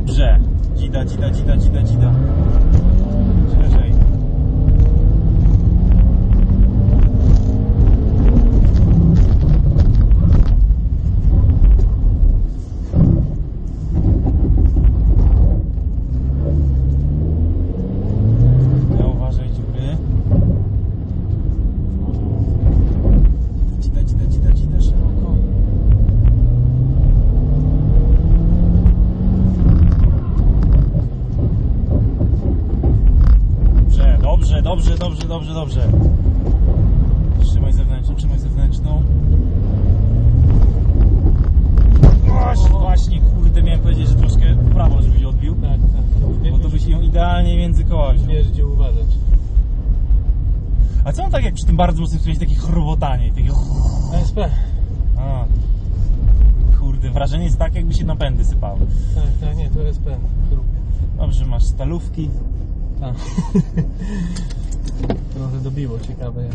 不是，记得，记得，记得，记得，记得。Dobrze, dobrze, dobrze, dobrze. Trzymaj zewnętrzną, trzymaj zewnętrzną. Właśnie, właśnie, kurde, miałem powiedzieć, że troszkę w prawo, żebyś odbił. Tak, tak. Bo to byś ją idealnie między koła wziął. Wiesz gdzie uważać. A co on tak jak przy tym bardzo mocnym skręcie, takie chrobotanie, takie... ASP. A. Kurde, wrażenie jest tak, jakby się napędy sypały. Tak, tak, nie, to jest pęd. Dobrze, masz stalówki. Tak. Trochę dobiło, ciekawe.